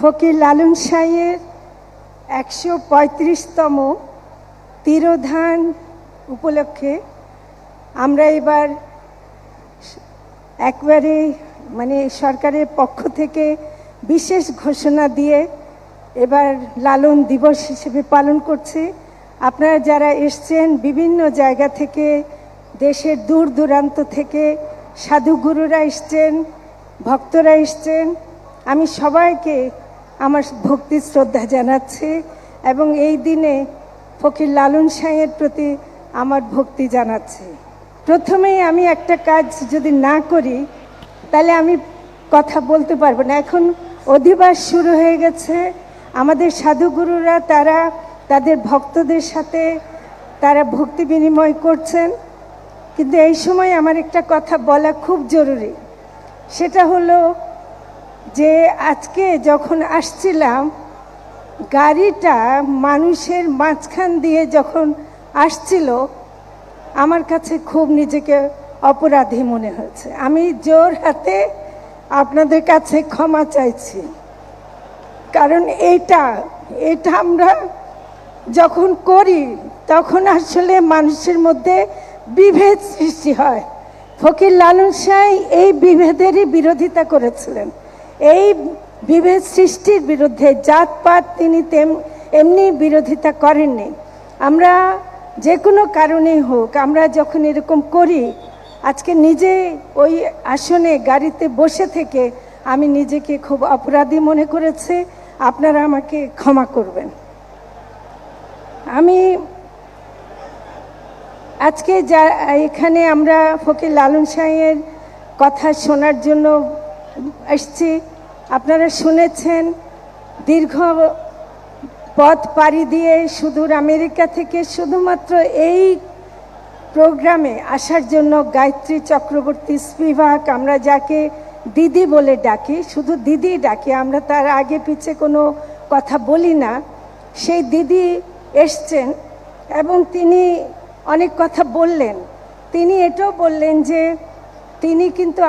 ফকির লালন সাহের একশো পঁয়ত্রিশতম তিরোধান উপলক্ষে আমরা এবার একবারে মানে সরকারের পক্ষ থেকে বিশেষ ঘোষণা দিয়ে এবার লালন দিবস হিসেবে পালন করছে। আপনারা যারা এসছেন বিভিন্ন জায়গা থেকে, দেশের দূর দূরান্ত থেকে, সাধুগুরুরা এসছেন, ভক্তরা এসছেন, আমি সবাইকে আমার ভক্তি শ্রদ্ধা জানাচ্ছি এবং এই দিনে ফকির লালন সাঁয়ের প্রতি আমার ভক্তি জানাচ্ছি। প্রথমেই আমি একটা কাজ যদি না করি, তাহলে আমি কথা বলতে পারব না। এখন অধিবাস শুরু হয়ে গেছে। আমাদের সাধুগুরুরা, তারা তাদের ভক্তদের সাথে তারা ভক্তি বিনিময় করছেন। কিন্তু এই সময় আমার একটা কথা বলা খুব জরুরি। সেটা হলো যে আজকে যখন আসছিলাম, গাড়িটা মানুষের মাঝখান দিয়ে যখন আসছিল, আমার কাছে খুব নিজেকে অপরাধী মনে হয়েছে। আমি জোর হাতে আপনাদের কাছে ক্ষমা চাইছি। কারণ এটা এটা আমরা যখন করি, তখন আসলে মানুষের মধ্যে বিভেদ সৃষ্টি হয়। ফকির লালন সাহ এই বিভেদেরই বিরোধিতা করেছিলেন। এই বিভেদ সৃষ্টির বিরুদ্ধে জাতপাত তিনি তেম, এমনি বিরোধিতা করেননি। আমরা যে কোনো কারণেই হোক, আমরা যখন এরকম করি, আজকে নিজে ওই আসনে গাড়িতে বসে থেকে আমি নিজেকে খুব অপরাধী মনে করেছি, আপনারা আমাকে ক্ষমা করবেন। আমি আজকে যা, এখানে আমরা ফকির লালন সাহের কথা শোনার জন্য এসছি। আপনারা শুনেছেন, দীর্ঘ পথ পাড়ি দিয়ে সুদূর আমেরিকা থেকে শুধুমাত্র এই প্রোগ্রামে আসার জন্য গায়ত্রী চক্রবর্তী স্পিভাক, আমরা যাকে দিদি বলে ডাকি, শুধু দিদি ডাকি, আমরা তার আগে পিছে কোনো কথা বলি না। সেই দিদি এসছেন এবং তিনি অনেক কথা বললেন। তিনি এটাও বললেন যে তিনি কিন্তু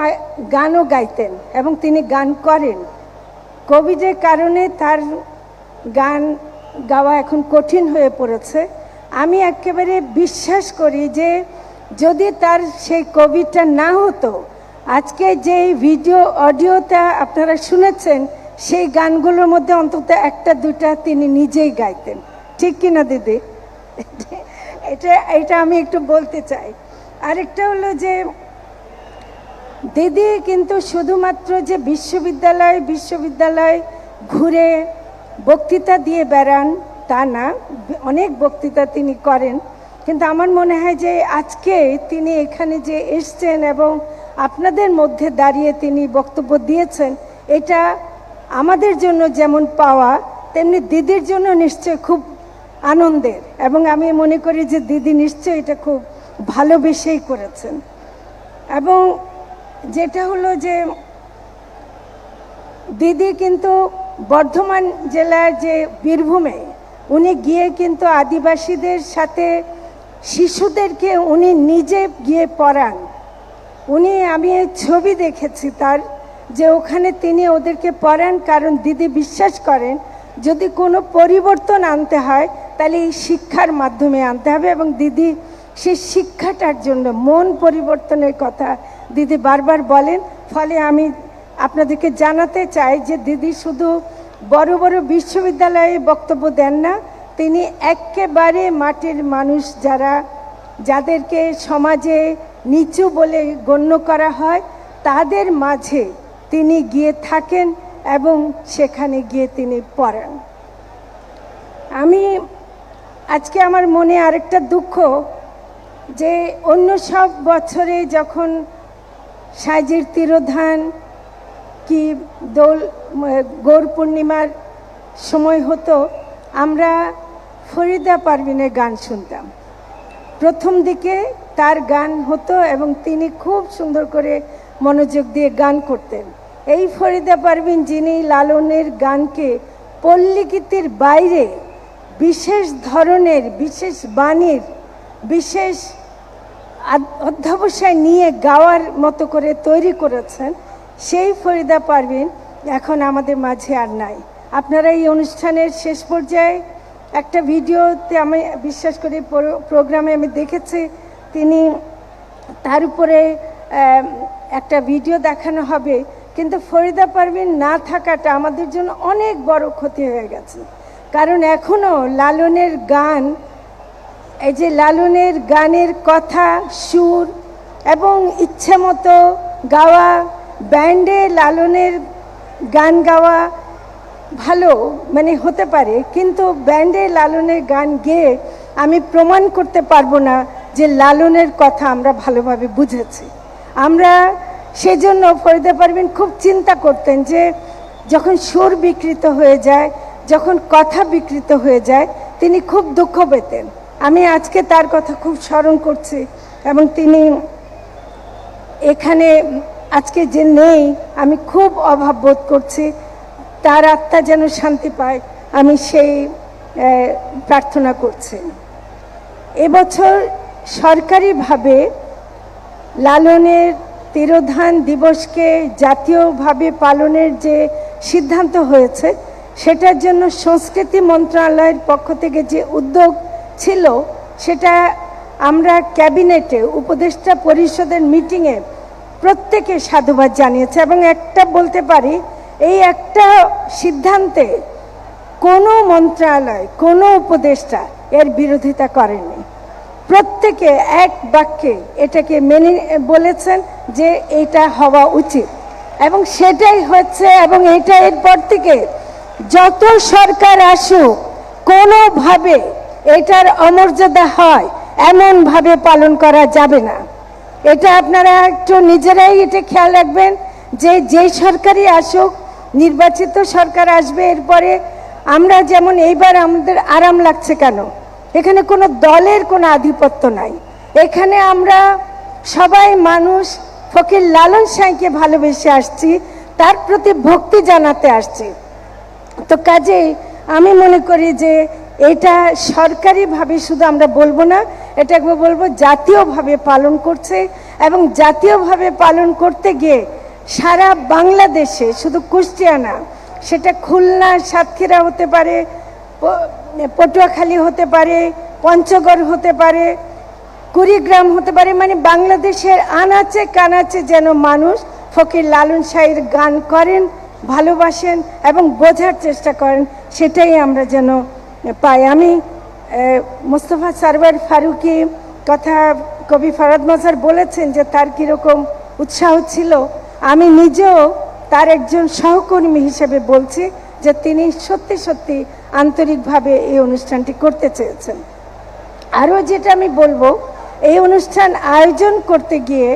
গানও গাইতেন এবং তিনি গান করেন। কোভিডের কারণে তার গান গাওয়া এখন কঠিন হয়ে পড়েছে। আমি একেবারে বিশ্বাস করি যে যদি তার সেই কোভিডটা না হতো, আজকে যে ভিডিও, অডিওটা আপনারা শুনেছেন, সেই গানগুলোর মধ্যে অন্তত একটা, দুটা তিনি নিজেই গাইতেন। ঠিক কিনা, দিদি? এটা এটা আমি একটু বলতে চাই। আরেকটা হলো যে দিদি কিন্তু শুধুমাত্র যে বিশ্ববিদ্যালয় বিশ্ববিদ্যালয় ঘুরে বক্তৃতা দিয়ে বেড়ান, তা না, অনেক বক্তৃতা তিনি করেন। কিন্তু আমার মনে হয় যে আজকে তিনি এখানে যে এসছেন এবং আপনাদের মধ্যে দাঁড়িয়ে তিনি বক্তব্য দিয়েছেন, এটা আমাদের জন্য যেমন পাওয়া, তেমনি দিদির জন্য নিশ্চয় খুব আনন্দের। এবং আমি মনে করি যে দিদি নিশ্চয়ই এটা খুব ভালোবেসেই করেছেন। এবং যেটা হলো যে দিদি কিন্তু বর্ধমান জেলার যে বীরভূমে, উনি গিয়ে কিন্তু আদিবাসীদের সাথে শিশুদেরকে উনি নিজে গিয়ে পড়ান। উনি, আমি ছবি দেখেছি তার, যে ওখানে তিনি ওদেরকে পড়ান কারণ দিদি বিশ্বাস করেন, যদি কোনো পরিবর্তন আনতে হয়, তাহলে এই শিক্ষার মাধ্যমে আনতে হবে এবং দিদি সেই শিক্ষাটার জন্য মন পরিবর্তনের কথা দিদি বারবার বলেন, ফলে আমি আপনাদেরকে জানাতে চাই যে দিদি শুধু বড় বড় বিশ্ববিদ্যালয়ে বক্তব্য দেন না, তিনি একেবারে মাটির মানুষ যারা, যাদেরকে সমাজে নিচু বলে গণ্য করা হয়, তাদের মাঝে তিনি গিয়ে থাকেন এবং সেখানে গিয়ে তিনি পড়ান। আমি আজকে আমার মনে আরেকটা দুঃখ যে অন্য সব বছরে যখন সাজির তিরোধান কি দোল গৌর পূর্ণিমার সময় হতো, আমরা ফরিদা পারভিনের গান শুনতাম। প্রথম দিকে তার গান হতো এবং তিনি খুব সুন্দর করে মনোযোগ দিয়ে গান করতেন। এই ফরিদা পারভিন যিনি লালনের গানকে পল্লীগীতির বাইরে বিশেষ ধরনের, বিশেষ বাণীর, বিশেষ অধ্যবসায় নিয়ে গাওয়ার মতো করে তৈরি করেছেন সেই ফরিদা পারভিন এখন আমাদের মাঝে আর নাই। আপনারা এই অনুষ্ঠানের শেষ পর্যায়ে একটা ভিডিওতে আমি বিশ্বাস করি প্রোগ্রামে আমি দেখেছি তিনি তার উপরে একটা ভিডিও দেখানো হবে। কিন্তু ফরিদা পারভিন না থাকাটা আমাদের জন্য অনেক বড় ক্ষতি হয়ে গেছে। কারণ এখনও লালনের গান এই যে লালনের গানের কথা, সুর এবং ইচ্ছে মতো গাওয়া, ব্যান্ডে লালনের গান গাওয়া ভালো মানে হতে পারে, কিন্তু ব্যান্ডে লালনের গান গেয়ে আমি প্রমাণ করতে পারব না যে লালনের কথা আমরা ভালোভাবে বুঝেছি। আমরা সেজন্য ফরিদা পারভিন খুব চিন্তা করতেন যে যখন সুর বিকৃত হয়ে যায়, যখন কথা বিকৃত হয়ে যায়, তিনি খুব দুঃখ পেতেন। আমি আজকে তার কথা খুব স্মরণ করছি এবং তিনি এখানে আজকে যে নেই, আমি খুব অভাব বোধ করছি। তার আত্মা যেন শান্তি পায়, আমি সেই প্রার্থনা করছি। এবছর সরকারিভাবে লালনের তিরোধান দিবসকে জাতীয়ভাবে পালনের যে সিদ্ধান্ত হয়েছে, সেটার জন্য সংস্কৃতি মন্ত্রণালয়ের পক্ষ থেকে যে উদ্যোগ ছিল, সেটা আমরা ক্যাবিনেটে, উপদেষ্টা পরিষদের মিটিংয়ে প্রত্যেকে সাধুবাদ জানিয়েছে এবং একটা বলতে পারি, এই একটা সিদ্ধান্তে কোনো মন্ত্রণালয়, কোনো উপদেষ্টা এর বিরোধিতা করেনি। প্রত্যেকে এক বাক্যে এটাকে মেনে বলেছেন যে এটা হওয়া উচিত। এবং সেটাই হচ্ছে এবং এটা এরপর থেকে যত সরকার আসুক, কোনোভাবে এটার অমর্যাদা হয়, এমনভাবে পালন করা যাবে না। এটা আপনারা একটু নিজেরাই এটা খেয়াল রাখবেন যে যেই সরকারই আসুক, নির্বাচিত সরকার আসবে, এরপরে আমরা যেমন এইবার আমাদের আরাম লাগছে কেন? এখানে কোনো দলের কোনো আধিপত্য নাই। এখানে আমরা সবাই মানুষ, ফকির লালন সাঁইকে ভালোবেসে আসছি, তার প্রতি ভক্তি জানাতে আসছি। তো কাজেই আমি মনে করি যে এটা সরকারিভাবে শুধু আমরা বলব না, এটা একবার বলব, জাতীয়ভাবে পালন করছে এবং জাতীয়ভাবে পালন করতে গিয়ে সারা বাংলাদেশে শুধু কুষ্টিয়া না, সেটা খুলনা, সাতক্ষীরা হতে পারে পটুয়াখালী হতে পারে, পঞ্চগড় হতে পারে, কুড়িগ্রাম হতে পারে মানে বাংলাদেশের আনাচে কানাচে যেন মানুষ ফকির লালন শাহীর গান করেন, ভালোবাসেন এবং বোঝার চেষ্টা করেন, সেটাই আমরা যেন পাই। আমি মোস্তফা সারওয়ার ফারুকি কথা কবি ফরাদ মাজার বলেছেন যে তার কীরকম উৎসাহ ছিল। আমি নিজেও তার একজন সহকর্মী হিসেবে বলছি যে তিনি সত্যি সত্যি আন্তরিকভাবে এই অনুষ্ঠানটি করতে চেয়েছেন। আরও যেটা আমি বলব, এই অনুষ্ঠান আয়োজন করতে গিয়ে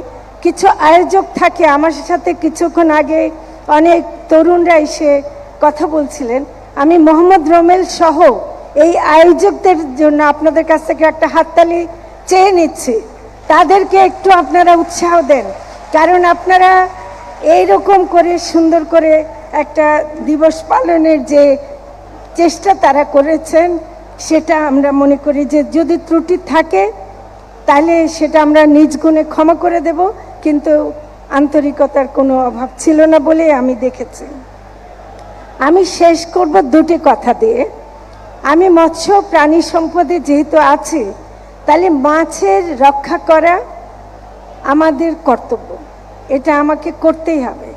কিছু আয়োজক থাকে, আমার সাথে কিছুক্ষণ আগে অনেক তরুণরা এসে কথা বলছিলেন। আমি মোহাম্মদ রমেল সহ এই আয়োজকদের জন্য আপনাদের কাছ থেকে একটা হাততালি চেয়ে নিচ্ছি। তাদেরকে একটু আপনারা উৎসাহ দেন। কারণ আপনারা এই রকম করে সুন্দর করে একটা দিবস পালনের যে চেষ্টা তারা করেছেন, সেটা আমরা মনে করি যে যদি ত্রুটি থাকে, তাহলে সেটা আমরা নিজ গুণে ক্ষমা করে দেব, কিন্তু আন্তরিকতার কোনো অভাব ছিল না বলে আমি দেখেছি। আমি শেষ করব দুটি কথা দিয়ে। আমি মৎস্য প্রাণী সম্পদে যেহেতু আছি, তাহলে মাছের রক্ষা করা আমাদের কর্তব্য। এটা আমাকে করতেই হবে।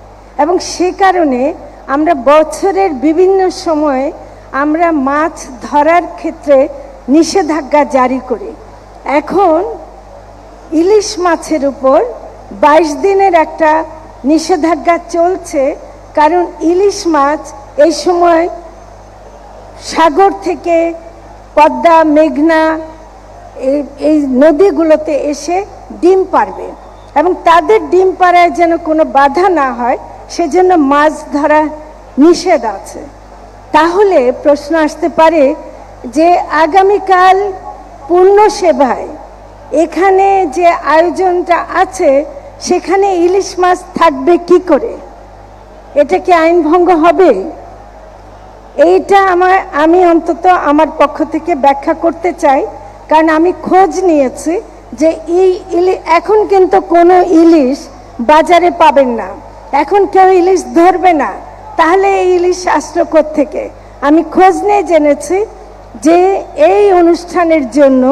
এবং সে কারণে আমরা বছরের বিভিন্ন সময়ে আমরা মাছ ধরার ক্ষেত্রে নিষেধাজ্ঞা জারি করি। এখন ইলিশ মাছের উপর বাইশ দিনের একটা নিষেধাজ্ঞা চলছে, কারণ ইলিশ মাছ এই সময় সাগর থেকে পদ্মা, মেঘনা, এই নদীগুলোতে এসে ডিম পারবে। এবং তাদের ডিম পাড়ায় যেন কোনো বাধা না হয়, সেজন্য মাছ ধরা নিষেধ আছে। তাহলে প্রশ্ন আসতে পারে যে আগামীকাল পূর্ণ সেবায় এখানে যে আয়োজনটা আছে, সেখানে ইলিশ মাছ থাকবে কি করে? এটা কি আইন ভঙ্গ হবে? এইটা আমার, আমি অন্তত আমার পক্ষ থেকে ব্যাখ্যা করতে চাই, কারণ আমি খোঁজ নিয়েছি যে এই ইলি, এখন কিন্তু কোনো ইলিশ বাজারে পাবেন না। এখন কেউ ইলিশ ধরবে না। তাহলে এই ইলিশ আসলো থেকে আমি খোঁজ নিয়ে জেনেছি যে এই অনুষ্ঠানের জন্য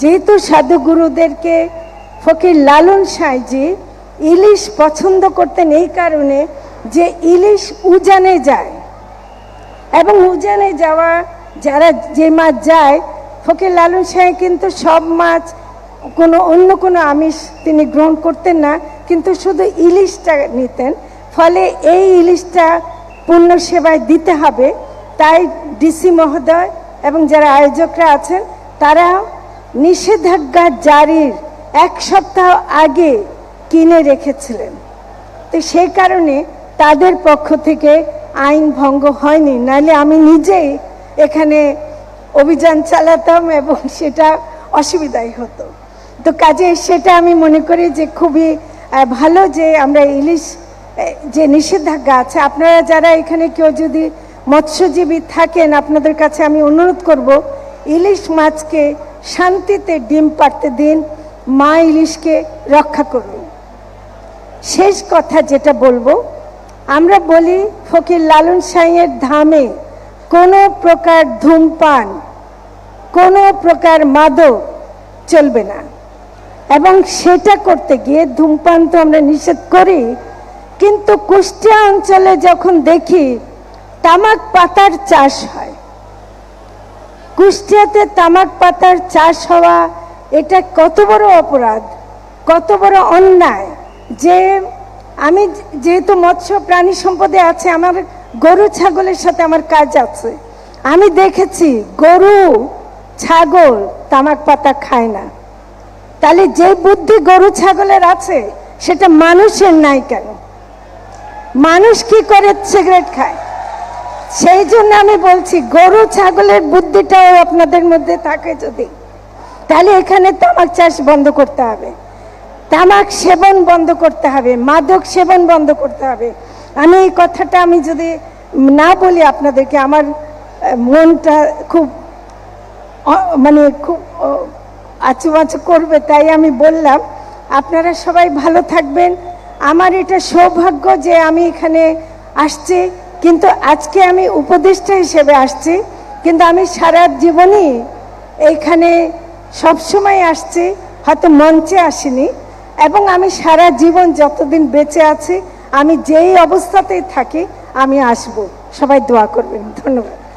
যেহেতু সাধুগুরুদেরকে ফকির লালন সাঁইজি ইলিশ পছন্দ করতেন এই কারণে যে ইলিশ উজানে যায়। এবং উজানে যাওয়া, যারা যে মাছ যায়, ফকির লালন সাহেব কিন্তু সব মাছ, কোনো অন্য কোনো আমিষ তিনি গ্রহণ করতেন না, কিন্তু শুধু ইলিশটা নিতেন। ফলে এই ইলিশটা পূর্ণ সেবায় দিতে হবে। তাই ডিসি মহোদয় এবং যারা আয়োজকরা আছেন, তারা নিষেধাজ্ঞা জারির এক সপ্তাহ আগে কিনে রেখেছিলেন। তো সেই কারণে তাদের পক্ষ থেকে আইন ভঙ্গ হয়নি নাহলে আমি নিজেই এখানে অভিযান চালাতাম এবং সেটা অসুবিধাই হতো। তো কাজে সেটা আমি মনে করি যে খুবই ভালো যে আমরা ইলিশ যে নিষেধাজ্ঞা আছে, আপনারা যারা এখানে কেউ যদি মৎস্যজীবী থাকেন, আপনাদের কাছে আমি অনুরোধ করব, ইলিশ মাছকে শান্তিতে ডিম পাড়তে দিন, মা ইলিশকে রক্ষা করুন। শেষ কথা যেটা বলব আমরা বলি ফকির লালন সাঁইয়ের ধামে কোনো প্রকার ধূমপান, কোনো প্রকার মাদক চলবে না। এবং সেটা করতে গিয়ে ধূমপান তো আমরা নিষেধ করি, কিন্তু কুষ্টিয়া অঞ্চলে যখন দেখি তামাক পাতার চাষ হয়। কুষ্টিয়াতে তামাক পাতার চাষ হওয়া এটা কত বড় অপরাধ, কত বড় অন্যায় যে আমি যেহেতু মৎস্য প্রাণী সম্পদে আছে, আমার গরু, ছাগলের সাথে আমার কাজ আছে। আমি দেখেছি গরু, ছাগল তামাক পাতা খায় না। তাহলে যে বুদ্ধি গরু, ছাগলের আছে, সেটা মানুষের নাই কেন? মানুষ কি করে সিগারেট খায়? সেই জন্য আমি বলছি, গরু, ছাগলের বুদ্ধিটাও আপনাদের মধ্যে থাকে যদি। তাহলে এখানে তামাক চাষ বন্ধ করতে হবে। তামাক সেবন বন্ধ করতে হবে, মাদক সেবন বন্ধ করতে হবে। আমি এই কথাটা আমি যদি না বলি আপনাদেরকে, আমার মনটা খুব মানে খুব আচুমাচু করবে, তাই আমি বললাম, আপনারা সবাই ভালো থাকবেন। আমার এটা সৌভাগ্য যে আমি এখানে আসছি, কিন্তু আজকে আমি উপদেষ্টা হিসেবে আসছি, কিন্তু আমি সারা জীবনই এইখানে সবসময় আসছি, হয়তো মঞ্চে আসিনি। এবং আমি সারা জীবন যতদিন বেঁচে আছি, আমি যেই অবস্থাতেই থাকি, আমি আসব। সবাই দোয়া করবেন। ধন্যবাদ।